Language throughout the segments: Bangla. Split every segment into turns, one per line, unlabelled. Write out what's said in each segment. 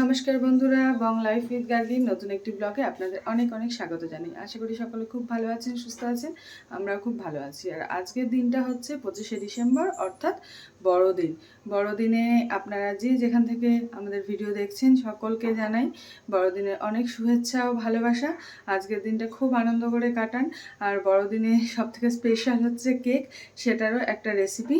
নমস্কার বন্ধুরা, বং লাইফ উইথ নতুন একটি ব্লগে আপনাদের অনেক অনেক স্বাগত জানাই। আশা করি সকলে খুব ভালো আছেন, সুস্থ আছেন আমরা খুব ভালো আছি। আর আজকের দিনটা হচ্ছে পঁচিশে ডিসেম্বর, অর্থাৎ বড়দিন। বড়দিনে আপনারা যে যেখান থেকে আমাদের ভিডিও দেখছেন, সকলকে জানাই বড়দিনের অনেক শুভেচ্ছা ও ভালোবাসা। আজকের দিনটা খুব আনন্দ করে কাটান। আর বড়দিনে সবথেকে স্পেশাল হচ্ছে কেক সেটারও একটা রেসিপি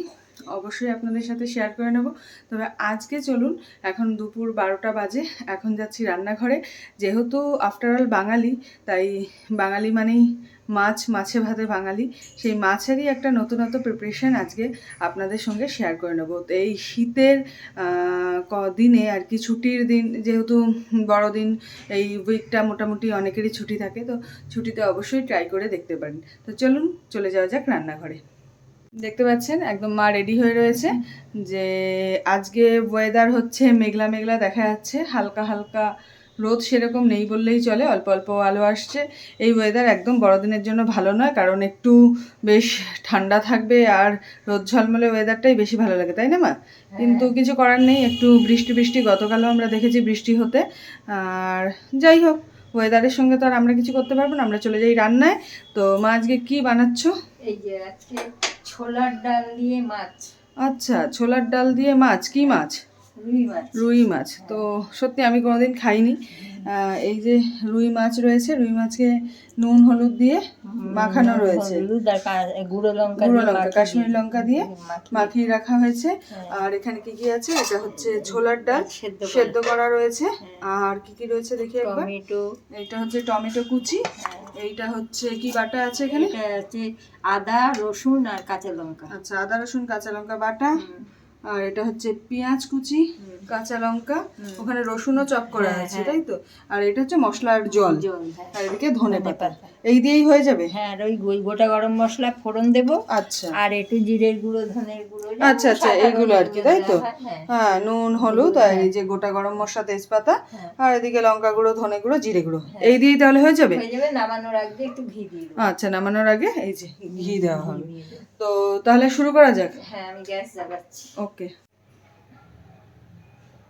অবশ্যই আপনাদের সাথে শেয়ার করে নেব। তবে আজকে চলুন, এখন দুপুর বারোটা বাজে, এখন যাচ্ছি রান্নাঘরে। যেহেতু আফটারঅল বাঙালি, তাই বাঙালি মানেই মাছ, মাছে ভাতে বাঙালি। সেই মাছেরই একটা নতুনত্ব প্রিপারেশন আজকে আপনাদের সঙ্গে শেয়ার করে নেব। তো এই শীতের দিনে আর কি ছুটির দিন, যেহেতু বড়দিন, এই উইকটা মোটামুটি অনেকেরই ছুটি থাকে, তো ছুটিতে অবশ্যই ট্রাই করে দেখতে পারেন। তো চলুন, চলে যাওয়া যাক রান্নাঘরে। দেখতে পাচ্ছেন একদম মা রেডি হয়ে রয়েছে। যে আজকে ওয়েদার হচ্ছে মেঘলা মেঘলা দেখা যাচ্ছে হালকা হালকা রোদ সেরকম নেই বললেই চলে অল্প অল্প আলো আসছে। এই ওয়েদার একদম বড়দিনের জন্য ভালো নয় কারণ একটু বেশ ঠান্ডা থাকবে আর রোদ ঝলমলে ওয়েদারটাই বেশি ভালো লাগে তাই না মা? কিন্তু কিছু করার নেই একটু বৃষ্টি বৃষ্টি গতকালও আমরা দেখেছি বৃষ্টি হতে। আর যাই হোক ওয়েদারের সঙ্গে তো আর আমরা কিছু করতে পারব না আমরা চলে যাই রান্নায়। তো মা আজকে কি বানাচ্ছো?
এই যে আজকে ছোলার ডাল দিয়ে মাছ।
আচ্ছা ছোলার ডাল দিয়ে মাছ কি মাছ?
রুই মাছ।
রুই মাছ। তো সত্যি আমি কোনোদিন খাইনি। এই যে রুই মাছ রয়েছে রুই মাছকে নুন হলুদ দিয়ে মাখানো রয়েছে।
গুঁড়ো লঙ্কা
গুঁড়ো কাশ্মীরি লঙ্কা দিয়ে
মাখিয়ে।
রাখা হয়েছে।
হ্যাঁ।
আর এখানে কি কি আছে? এটা হচ্ছে ছোলার ডাল
সেদ্ধ করা।
রয়েছে।
হ্যাঁ।
আর কি কি রয়েছে দেখি একবার।
টমেটো।
এইটা হচ্ছে টমেটো কুচি।
হ্যাঁ।
এইটা হচ্ছে কি বাটা আছে এখানে?
এটা আদা রসুন আর কাঁচা লঙ্কা।
আচ্ছা আদা রসুন কাঁচা লঙ্কা বাটা। আর এটা হচ্ছে পেঁয়াজ কুচি কাঁচা লঙ্কা। ওখানে রসুনও চপ করা
হ্যাঁ,
আছে
হ্যাঁ।
তাই তো? আর এটা হচ্ছে মশলার জল।
জল হ্যাঁ।
আর এদিকে ধনে পাতা। এই দিয়েই হয়ে যাবে?
হ্যাঁ আর ওই গোটা গরম মশলা ফোড়ন দেব।
আচ্ছা।
আর একটু জিরের গুঁড়ো ধনের গুঁড়ো
আচ্ছা আচ্ছা এইগুলো আর কি তাই তো?
হ্যাঁ,
নুন হলুদ আর এই যে গোটা গরম মশলা তেজপাতা। আর এদিকে লঙ্কা গুঁড়ো ধনে গুঁড়ো জিরে গুঁড়ো। এই দিয়েই তাহলে হয়ে যাবে?
হয়ে যাবে নামানোর আগে একটু ঘি দিয়ে দেবো।
আচ্ছা নামানোর আগে এই যে ঘি দেওয়া হবে। তো তাহলে শুরু করা যাক।
হ্যাঁ আমি গ্যাস জ্বালাচ্ছি।
ওকে।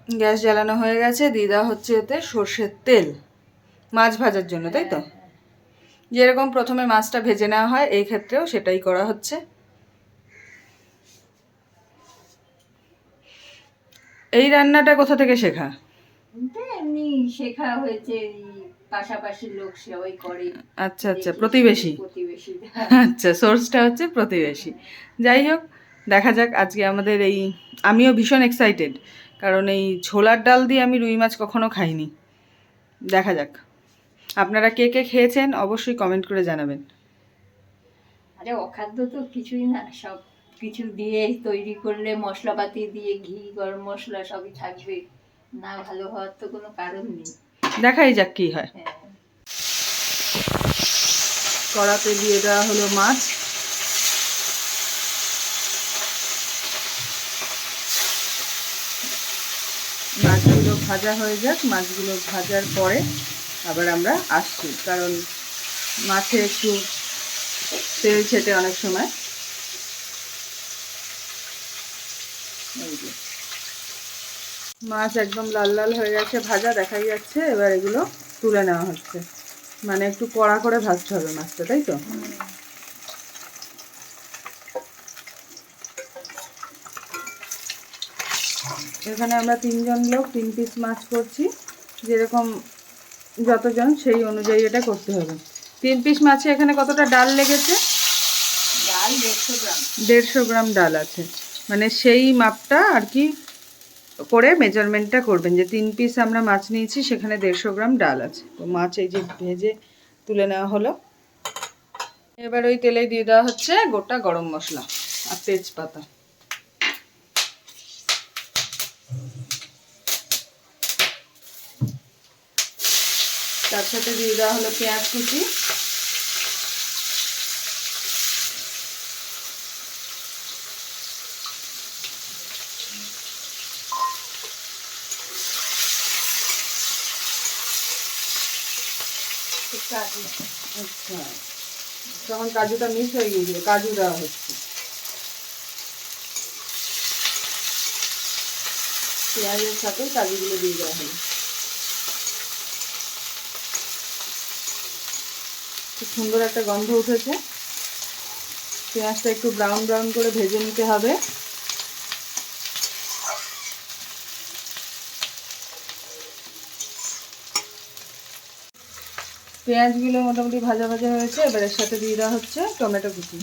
গ্যাস জ্বালানো হয়ে গেছে দেওয়া হচ্ছে এতে সর্ষের তেল মাছ ভাজার জন্য তাই তো? যেরকম প্রথমে মাছটা ভেজে নেওয়া হয় এই ক্ষেত্রেও সেটাই করা হচ্ছে। এই রান্নাটা কোথা থেকে শেখা?
এমনি শেখা হয়েছে পাশাপাশি লোক সবাই করে।
আচ্ছা আচ্ছা প্রতিবেশী।
প্রতিবেশী
আচ্ছা সোর্সটা হচ্ছে প্রতিবেশী। যাই হোক দেখা যাক আজকে আমাদের এই আমিও ভীষণ এক্সাইটেড কারণ এই ছোলার ডাল দিয়ে আমি রুই মাছ কখনো খাইনি। দেখা যাক। আপনারা কে কে খেয়েছেন অবশ্যই কমেন্ট করে জানাবেন।
আরে অখাদ্য তো কিছুই না সব কিছু দিয়ে তৈরি করলে মশলাপাতি দিয়ে ঘি গরম মশলা সবই থাকবে। না ভালো হওয়ার তো কোনো কারণ নেই।
দেখাই যাক কি হয়।
হ্যাঁ।
কড়াতে দিয়ে দেওয়া হলো মাছ। মাছগুলো ভাজা হয়ে যাক, মাছগুলো ভাজার পরে আবার আমরা আসছি, কারণ মাছে একটু তেল ছেটে অনেক সময়। মাছ একদম লাল লাল হয়ে গেছে, ভাজা দেখাই যাচ্ছে, এবার এগুলো তুলে নেওয়া হচ্ছে। মানে একটু কড়া করে ভাজতে হবে মাছটা, তাই তো? এখানে আমরা তিনজন লোক তিন পিস মাছ করছি। যেরকম যতজন সেই অনুযায়ী এটা করতে হবে। তিন পিস মাছে এখানে কতটা ডাল লেগেছে?
ডাল দেড়শো গ্রাম।
দেড়শো গ্রাম ডাল আছে। মানে সেই মাপটা আর কি করে মেজারমেন্টটা করবেন যে তিন পিস আমরা মাছ নিয়েছি সেখানে দেড়শো গ্রাম ডাল আছে। তো মাছ এই যে ভেজে তুলে নেওয়া হলো। এবার ওই তেলে দিয়ে দেওয়া হচ্ছে গোটা গরম মশলা আর তেজপাতা। তার সাথে দিয়ে দেওয়া হলো পেঁয়াজ কুচি। আচ্ছা। তখন কাজুটা মিস হয়ে গিয়েছিল, কাজু দেওয়া হচ্ছে। পেঁয়াজের সাথে কাজুগুলো দিয়ে দেওয়া হলো। সুন্দর একটা গন্ধ উঠেছে। পেঁয়াজটা একটু ব্রাউন ব্রাউন করে ভেজে নিতে হবে। পেঁয়াজগুলো মোটামুটি ভাজা ভাজা হয়েছে, এবার এর সাথে দিয়ে দেওয়া হচ্ছে টমেটো কুচি।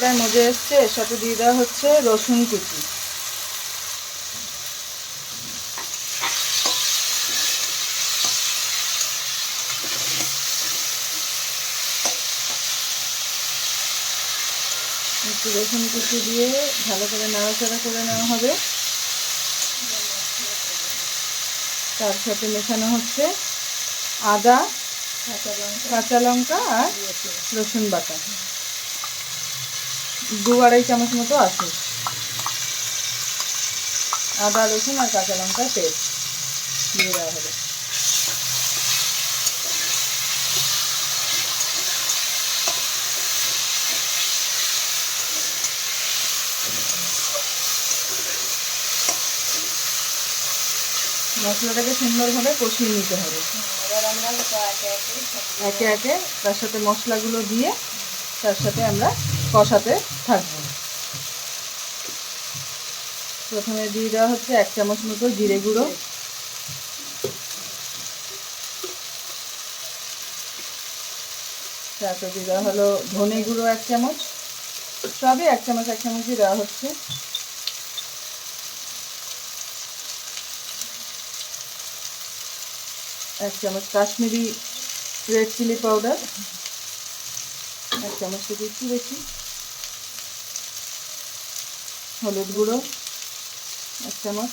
প্রায় মজে এসছে, এর সাথে দিয়ে দেওয়া হচ্ছে রসুন কুচি। একটু রসুন কুচি দিয়ে ভালো করে নাড়াচাড়া করে নেওয়া হবে। তার সাথে মেশানো হচ্ছে আদা কাঁচা লঙ্কা আর রসুন বাটা। দু আড়াই চামচ মতো আছে। আদা, রসুন আর কাঁচা লঙ্কা পেস্ট দিয়ে দেওয়া হবে। মশলাটাকে সুন্দরভাবে কষিয়ে নিতে হবে।
একে একে
তার সাথে মশলাগুলো দিয়ে তার সাথে আমরা কষাতে থাকব। প্রথমে দিয়ে দেওয়া হচ্ছে এক চামচ মতো জিরে গুঁড়ো। তারপর দিয়ে দেওয়া হলো ধনে গুঁড়ো এক চামচ। সবই এক চামচ, এক চামচই দেওয়া হচ্ছে। এক চামচ কাশ্মীরি রেড চিলি পাউডার। এক চামচ থেকে একটু বেশি। হলুদ গুঁড়ো এক চামচ।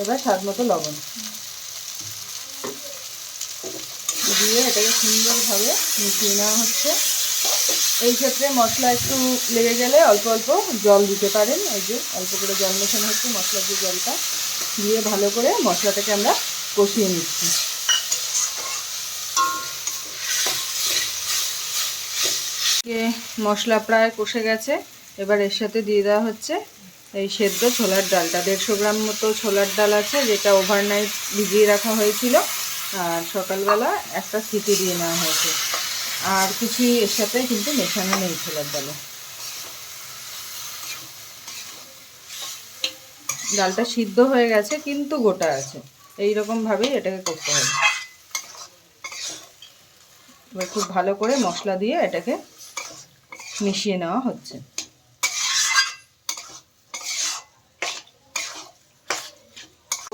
এবার স্বাদ মতো লবণ। দিয়ে এটাকে সুন্দরভাবে মিশিয়ে নেওয়া হচ্ছে। এই ক্ষেত্রে মশলা একটু লেগে গেলে অল্প অল্প জল দিতে পারেন। এই যে অল্প করে জল মেশানো হচ্ছে মশলার যে জলটা। দিয়ে ভালো করে মশলাটাকে আমরা কষিয়ে নিচ্ছি। এ মশলা প্রায় কষে গেছে। এবার এর সাথে দিয়ে দেওয়া হচ্ছে এই সেদ্ধ ছোলার ডালটা দেড়শো গ্রাম মতো ছোলার ডাল আছে, যেটা ওভারনাইট ভিজিয়ে রাখা হয়েছিল। আর সকালবেলা একটা সিটি দিয়ে নেওয়া হয়েছে। আর কিছুই এর সাথে কিন্তু মেশানো নেই ছোলার ডালে। ডালটা সিদ্ধ হয়ে গেছে, কিন্তু গোটা আছে। এই ভাবেই এটাকে করতে হবে। এবার খুব ভালো করে মশলা দিয়ে এটাকে মিশিয়ে নেওয়া হচ্ছে।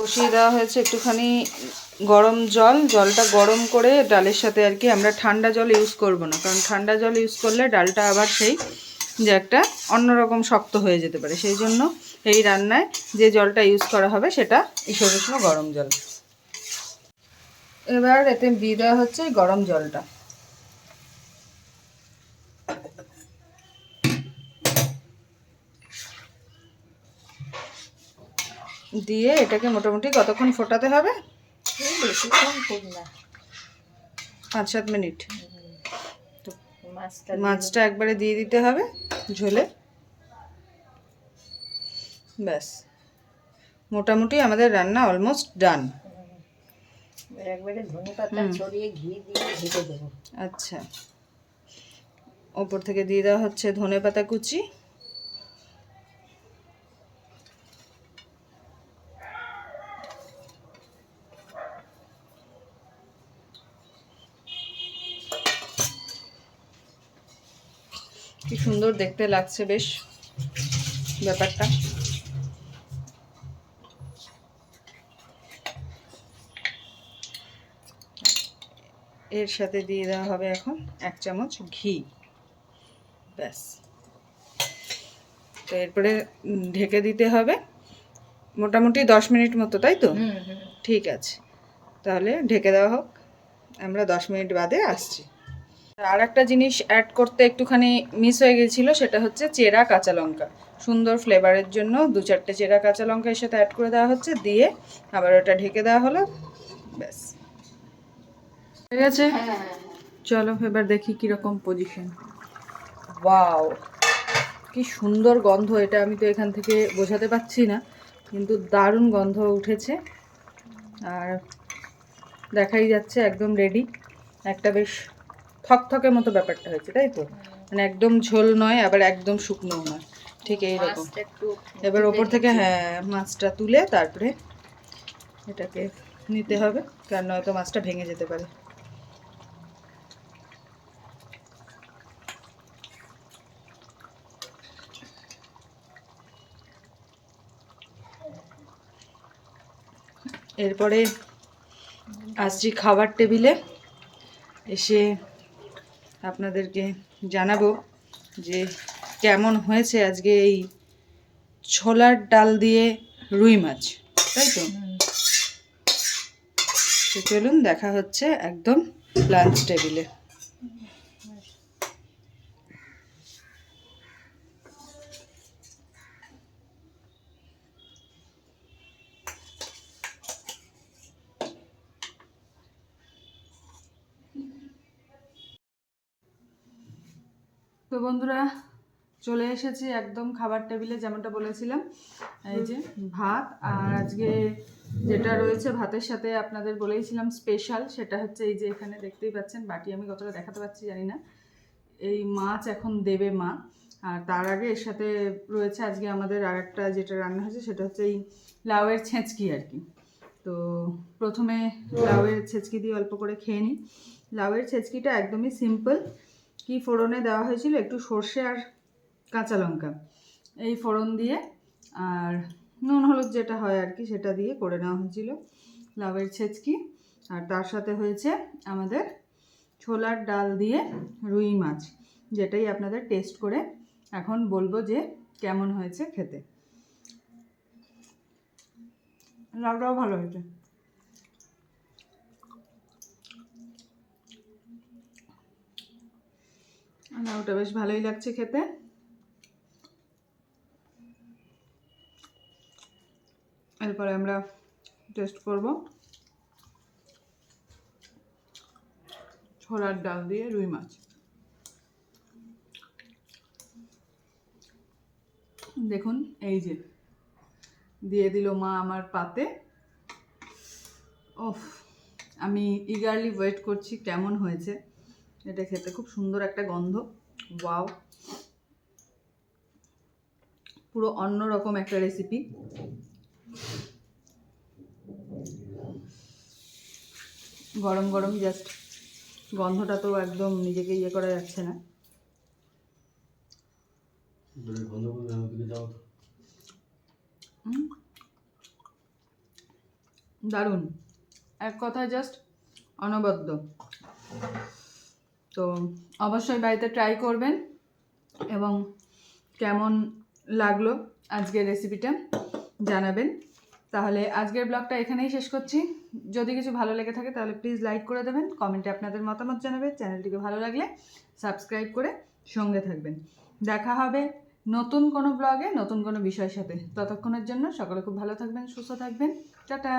বসিয়ে দেওয়া হয়েছে একটুখানি গরম জল। জলটা গরম করে ডালের সাথে আর কি আমরা ঠান্ডা জল ইউজ করব না, কারণ ঠান্ডা জল ইউজ করলে ডালটা আবার সেই যে একটা অন্যরকম শক্ত হয়ে যেতে পারে। সেই জন্য এই রান্নায় যে জলটা ইউজ করা হবে সেটা উষ্ণ গরম জল। এবার এতে দিয়ে দেওয়া হচ্ছে গরম জলটা। দিয়ে এটাকে মোটামুটি কতক্ষণ ফোটাতে হবে?
বেশিক্ষণ খুব না।
পাঁচ সাত মিনিট
মাছটা
মাছটা একবারে দিয়ে দিতে হবে ঝোলে। ব্যাস। মোটামুটি আমাদের রান্না অলমোস্ট ডান
একবারে ধনে পাতা ছড়িয়ে ঘি দিয়ে ঢেকে দেবো।
আচ্ছা। ওপর থেকে দিয়ে দেওয়া হচ্ছে ধনে পাতা কুচি। সুন্দর দেখতে লাগছে বেশ ব্যাপারটা। এর সাথে দিয়ে দেওয়া হবে এখন এক চামচ ঘি। ব্যাস। তো এরপরে ঢেকে দিতে হবে মোটামুটি দশ মিনিট মতো তাই তো? ঠিক আছে। তাহলে ঢেকে দেওয়া হোক। আমরা দশ মিনিট বাদে আসছি। আর একটা জিনিস অ্যাড করতে একটুখানি মিস হয়ে গেছিল সেটা হচ্ছে চেরা কাঁচা লঙ্কা। সুন্দর ফ্লেভারের জন্য দু চারটে চেরা কাঁচা লঙ্কা এর সাথে অ্যাড করে দেওয়া হচ্ছে দিয়ে আবার ওটা ঢেকে দেওয়া হলো ব্যাস। ঠিক আছে
হ্যাঁ হ্যাঁ হ্যাঁ।
চলো এবার দেখি কীরকম পজিশন ওয়াও কি সুন্দর গন্ধ এটা আমি তো এখান থেকে বোঝাতে পারছি না কিন্তু দারুণ গন্ধ উঠেছে। আর দেখাই যাচ্ছে একদম রেডি একটা বেশ থকথকে মতো ব্যাপারটা হয়েছে তাই তো? মানে একদম ঝোল নয় আবার একদম শুকনো নয়। ঠিক এইরকম এবার ওপর থেকে হ্যাঁ মাছটা তুলে তারপরে এটাকে নিতে হবে কারণ নয়তো মাছটা ভেঙে যেতে পারে। এরপরে আসছি খাবার টেবিলে এসে আপনাদেরকে জানাব যে কেমন হয়েছে আজকে এই ছোলার ডাল দিয়ে রুই মাছ তাই তো? তো চলুন দেখা হচ্ছে একদম লাঞ্চ টেবিলে তো বন্ধুরা, চলে এসেছি একদম খাবার টেবিলে, যেমনটা বলেছিলাম। এই যে ভাত, আর আজকে যেটা রয়েছে ভাতের সাথে আপনাদের বলেইছিলাম স্পেশাল সেটা হচ্ছে এই যে এখানে দেখতেই পাচ্ছেন, বাটি আমি কতটা দেখাতে পারছি জানি না। এই মাছ এখন দেবে মা, আর তার আগে এর সাথে রয়েছে আজকে আমাদের আর একটা যেটা রান্না হয়েছে, সেটা হচ্ছে এই লাউয়ের ছেঁচকি আর কি। তো প্রথমে লাউয়ের ছেঁচকি দিয়ে অল্প করে খেয়ে নিই। লাউয়ের ছেঁচকিটা একদমই সিম্পল কি ফোড়নে দেওয়া হয়েছিল? একটু সর্ষে আর কাঁচা লঙ্কা। এই ফোড়ন দিয়ে আর নুন হলুদ যেটা হয় আর কি, সেটা দিয়ে করে নেওয়া হয়েছিল লাউয়ের ছেচকি। আর তার সাথে হয়েছে আমাদের ছোলার ডাল দিয়ে রুই মাছ, যেটাই আপনাদের টেস্ট করে এখন বলব যে কেমন হয়েছে খেতে। লাউটাও ভালো হয়েছে। লাউটা বেশ ভালোই লাগছে খেতে। এরপরে আমরা টেস্ট করব। ছোলার ডাল দিয়ে রুই মাছ। দেখুন, এই যে, দিয়ে দিল মা আমার পাতে। ওফ, আমি ইগারলি ওয়েট করছি কেমন হয়েছে। এটা খেতে খুব সুন্দর একটা গন্ধ। ওয়াও। পুরো অন্যরকম একটা রেসিপি গরম গরম জাস্ট গন্ধটা তো একদম নিজেকে ইয়ে করা যাচ্ছে না। দারুণ। এক কথা জাস্ট অনবদ্য। তো অবশ্যই বাড়িতে ট্রাই করবেন এবং কেমন লাগল আজকের রেসিপিটা জানাবেন। তাহলে আজকের ব্লগটা এখানেই শেষ করছি। যদি কিছু ভালো লেগে থাকে তাহলে প্লিজ লাইক করে দেবেন কমেন্টে আপনাদের মতামত জানাবেন চ্যানেলটিকে ভালো লাগলে সাবস্ক্রাইব করে সঙ্গে থাকবেন। দেখা হবে নতুন কোনো ব্লগে নতুন কোনো বিষয়ের সাথে। ততক্ষণের জন্য সকলে খুব ভালো থাকবেন, সুস্থ থাকবেন। টাটা!